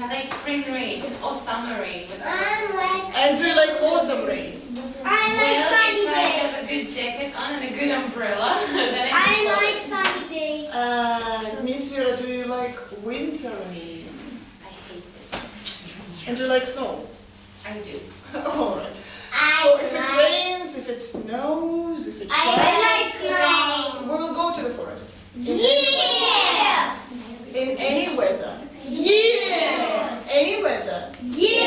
I like spring rain or summer rain. Which I like and do you like autumn rain? I like well, sunny if days. I have a good jacket on and a good umbrella, then I, I like sunny days. Uh, Miss Vera, do you like winter rain? I hate it. And do you like snow? I do. All right. So if like it rains, if it snows, if it shines, I like snow. we will go to the forest. In yeah. Yes. In any weather. Yes. Any weather. Yes.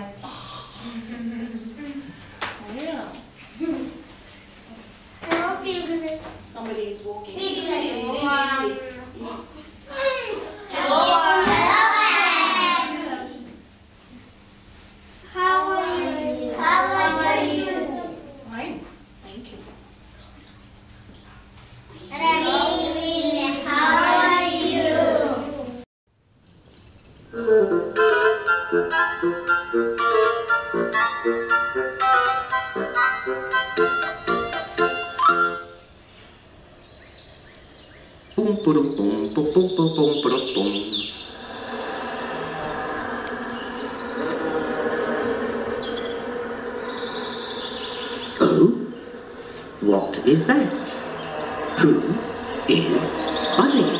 like, oh. yeah. Somebody is walking. Hello. Oh, what is that? Who is buzzing?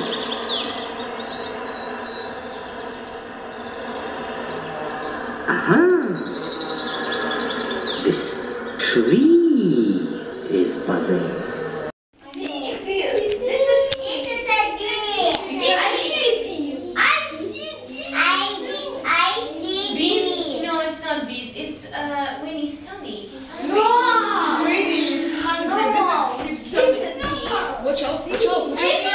Jimmy!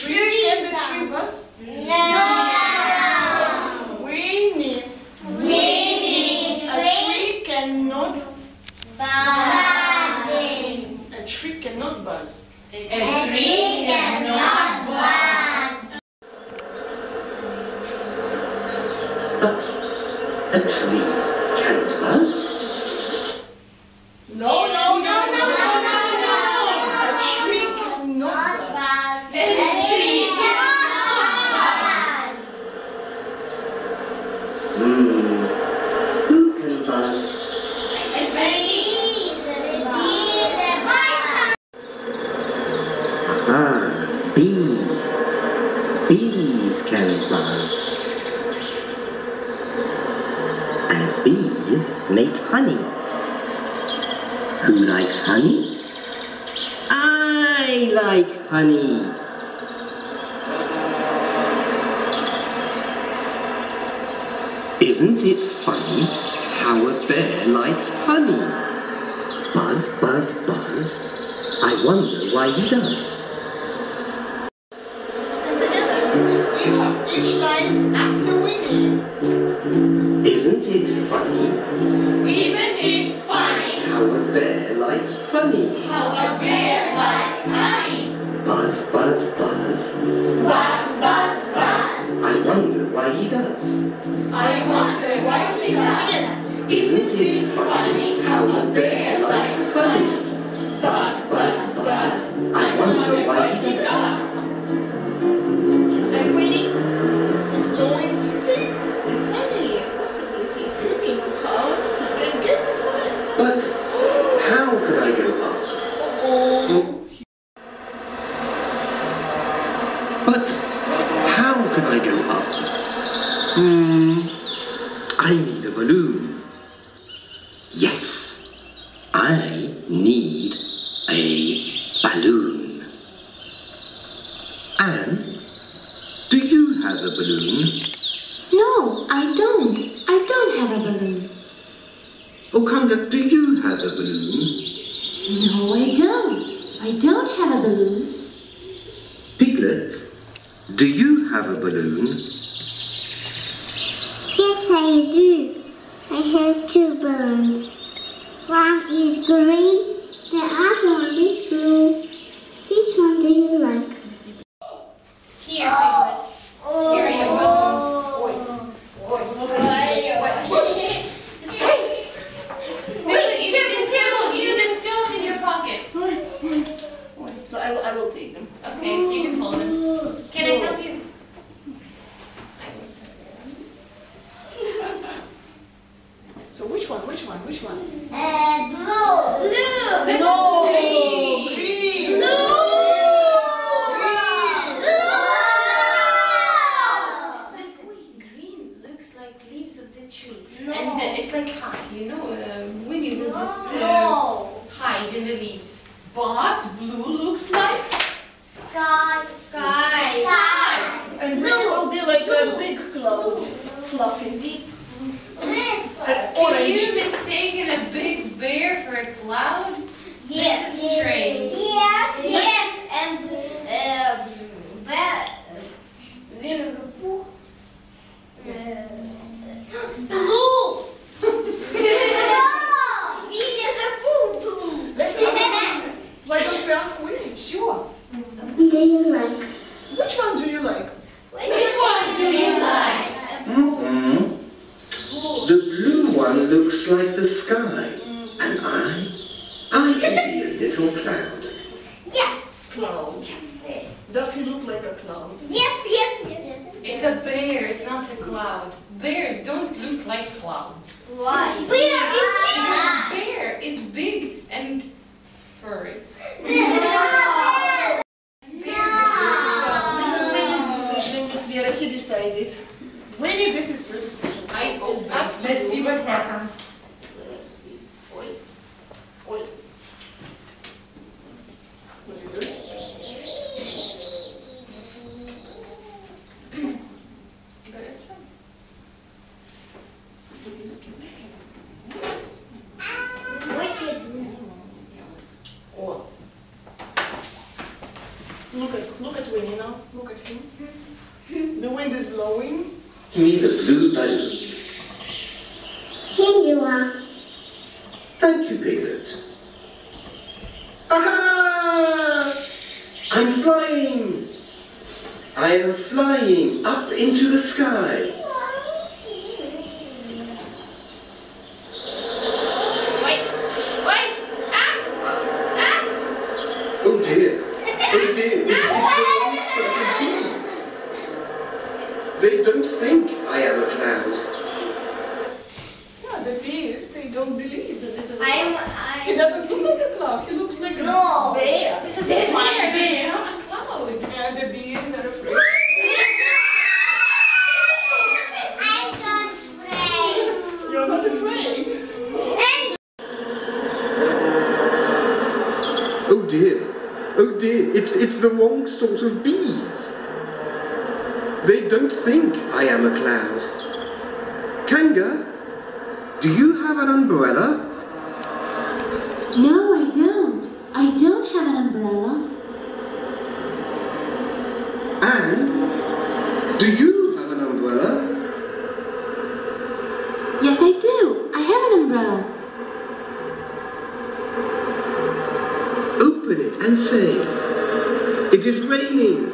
tree he does. Listen together. Each, each line after Winnie. Isn't it funny Isn't it funny how a bear likes honey? how a bear likes honey? Buzz, buzz, buzz. Buzz, buzz, buzz. I wonder why he does. I wonder why he does. Isn't it funny how a bear likes honey? Buzz, buzz, But how can I go up? But how can I go up? Hmm, I need a balloon. Yes, I need a balloon. Anne, do you have a balloon? No, I don't. I don't have a balloon. Okanga, do you have a balloon? No, I don't. I don't have a balloon. Piglet, do you have a balloon? Yes, I do. I have two balloons. One is green, the other one is blue. Which one do you like? Here, Piglet. Here are your balloons. boy, look at Wait. Piglet, you do the stone. You do the stone in your pocket. Wait, So I will, I will take them. Okay, you can hold them. Can I help you? I will. So which one? Which one? Which one? Uh, blue. Blue. This no, is green. This green looks like leaves of the tree. And uh, it's like hide, you know, uh, Winnie will just uh, hide in the leaves. But blue looks like Sky. Sky. Sky. And green will be like a big cloud, fluffy. big. And Can orange. you mistake a big bear for a cloud? Yes. This is strange. Yes. Yes. And uh, bear. Winnie the Pooh. Blue. Winnie the Pooh. Let's ask. Why don't we ask Winnie? Sure. Do you like? Which one do you like? Which one do you like? Mm -hmm. The blue one looks like the sky. And I, I can be a little cloud. Yes. Cloud. This. Does he look like a cloud? Yes, yes, yes, yes. It's a bear, it's not a cloud. Bears don't look like clouds. Why? Bear Because bear is big and furry. This is Winnie's decision, Miss Vera. He decided. Winnie, this is your decision. So I it's up to Let's see what happens. Do you have an umbrella? No, I don't. I don't have an umbrella. And do you have an umbrella? Yes, I do. I have an umbrella. Open it and say, it is raining.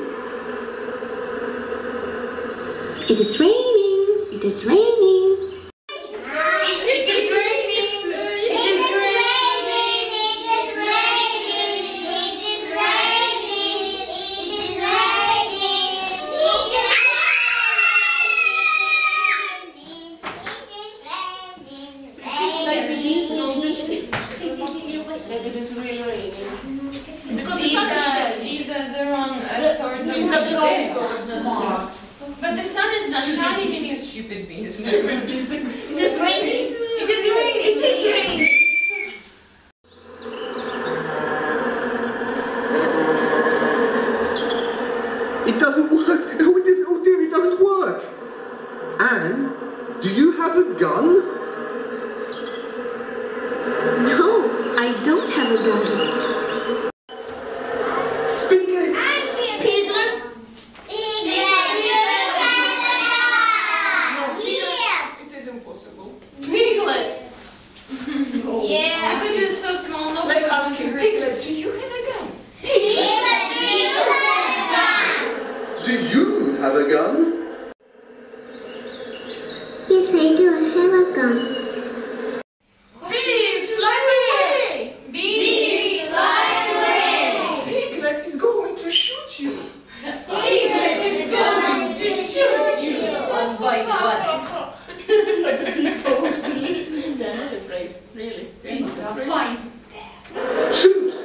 It is raining. shoot.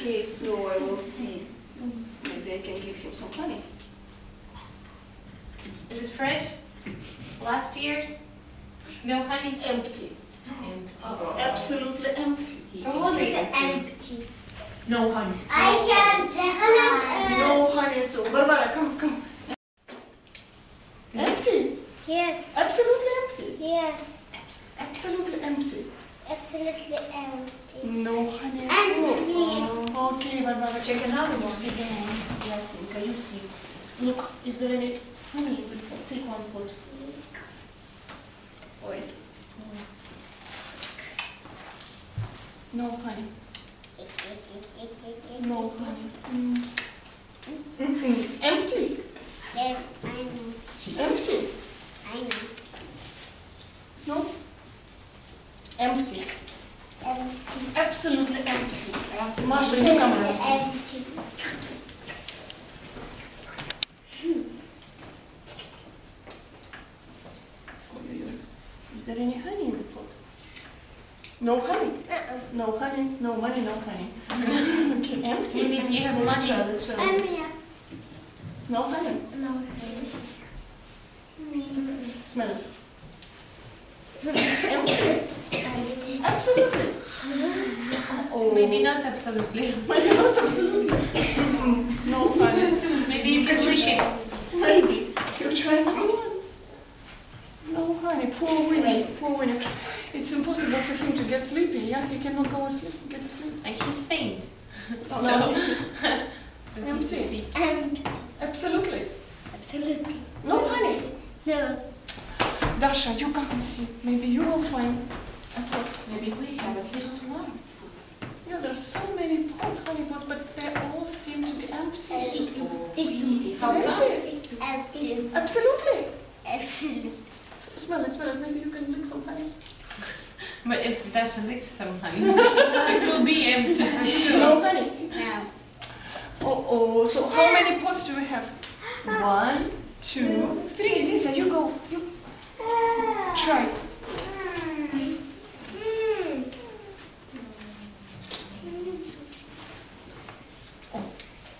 Okay, so I will see. Maybe I can give him some money. Is it fresh? Last year's? No honey? Empty. Empty. Oh, absolutely empty. What is empty? No honey. I have the honey. No honey at all. Barbara, come, come. Empty? Yes. Absolutely empty? Yes. Absolutely empty. Absolutely empty. No honey. Евгения Варваровна, check another one. You see the one? Yes, Inka, you see. Look, is there any... honey? Take one pot. Wait. No, honey. No, honey. Mm. Mm-hmm. Empty. Empty. Smell it. absolutely. Oh. Maybe not absolutely. Maybe not absolutely. no but Just to maybe you can wish it. Maybe. You're trying on. No, honey. Poor Winnie. Poor Winnie. It's impossible for him to get sleepy. Yeah, he cannot go and sleep. Get to sleep. He's faint. Oh, so. No. so empty. Empty. Absolutely. Absolutely. No, honey. No. Dasha, you come and see. Maybe you will find a pot. Maybe we have at least one. Yeah, there are so many pots, honey pots, but they all seem to be empty. How come? Empty. Empty. Absolutely. Absolutely. Smell it, smell it. Maybe you can lick some honey. But if Dasha licks some honey, it will be empty for sure. No honey. No. Oh, oh. So how many pots do we have? One, two, three. Lisa, you go. You try.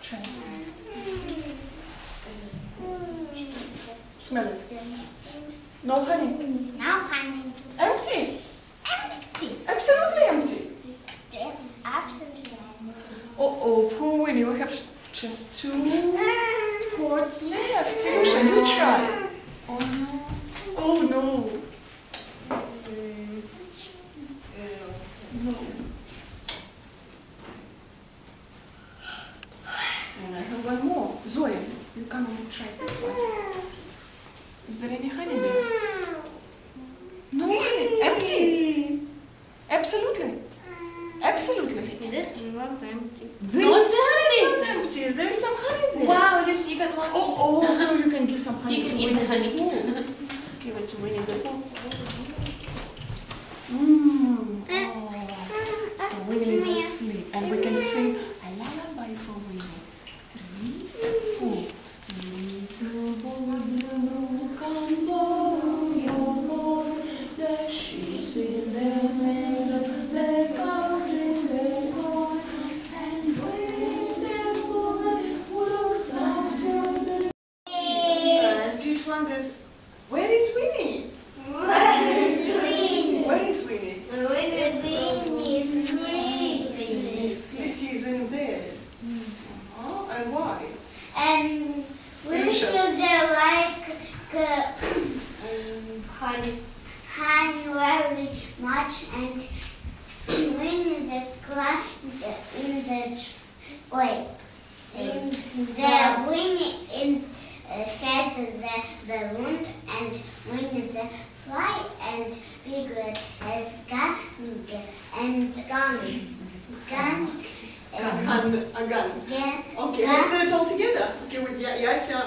Try. Smell it. No honey. Now, honey. Empty. Empty. Absolutely empty. Yes, absolutely empty. Oh, oh, poor Winnie. We have just two pots left. Ilusha, you try. Oh no. Oh no. And I have one more. Zoya, you come and try this one. Is there any honey there? No honey. Empty. Absolutely. Absolutely. This is not empty. This No, it's one is not empty. There is some honey there. Wow, this, you got one. Oh, oh, so you can give some honey You can to eat Winnie the honey. Pooh. Give it to Winnie the Pooh. Mmm. Oh. So Winnie is asleep and we can sing a lullaby for Winnie. Three, four. Little boy blue, come blow your horn. The sheep's in their meadow, the cows in their corn. And where is the boy who looks after the and Pete wonders, where is Winnie? Where is Winnie? He's sleep. He's in bed. Oh, and why? And we Alicia. feel they like uh, honey, honey very much and when the client in the wait in the when in uh, has the balloon and when the fly and piglet has gun and gun gun and And gun. gun Okay, let's do it all together. Okay, with Ya-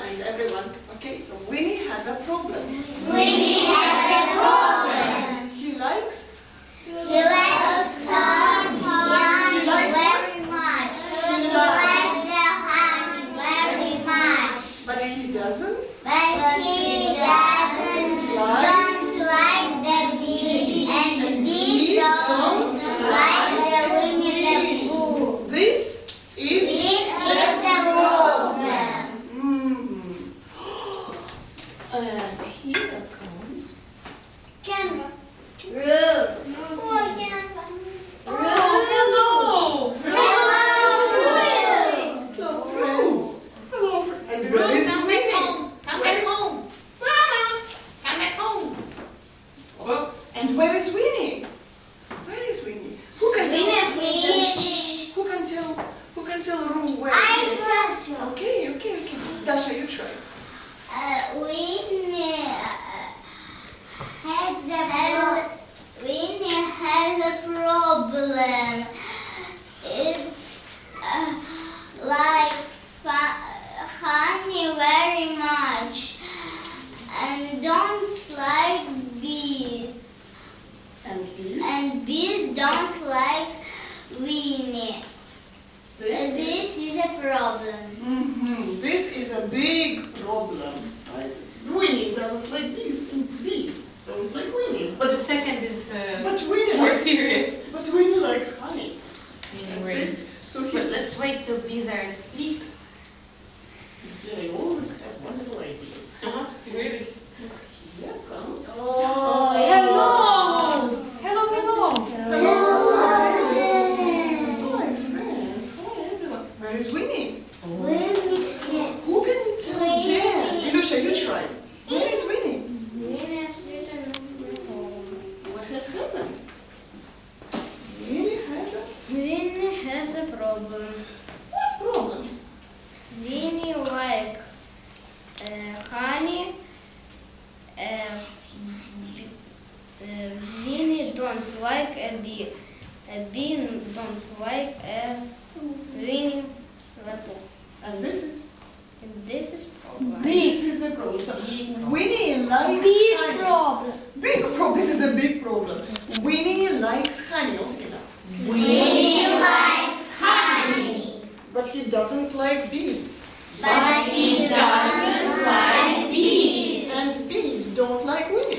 and everyone. So Winnie has a problem. Winnie has a problem. He likes He likes honey He likes very much. He likes- the honey very much. but he doesn't. But he doesn't Like? don't like the bee and the bee bees don't don't like the Winnie the Pooh. This is This is the problem. Mm. And here comes Canva. Roo. Oh, Canva. Oh, Hello. hello friends. Hello friends. And where is Come back Winnie? home. Come back home. Mama, come back home. Oh, And where is Winnie? Where is Winnie? Who can tell? Winnie. Shh, shh, shh. Who can tell? Who can tell Roo where? I got you. Okay, okay, okay. Dasha, you try. Uh, Winnie has a Winnie has a problem. It's uh, like honey very much and don't like bees And bees. and bees don't like Winnie. This is. This is a problem. hmm This is a big problem. Right? Winnie doesn't like bees, and bees don't like Winnie. But the second is uh, but Winnie more likes. serious. But Winnie likes honey. Anyway. This- So he. But let's wait till bees are asleep. They always have wonderful ideas. Uh-huh. Really? Here comes. Oh, Hello. Hello, hello. Dasha, problem. What problem? Winnie like uh, honey. Uh, b- uh, Winnie don't like a bee. A bee don't like a Winnie apple. And this is And this is problem. this is the problem. So, Winnie likes Big honey. problem. Big problem. This is a big problem. Winnie likes honey. All together. Winnie likes honey, But he doesn't like bees. but he doesn't like bees. And bees don't like Winnie.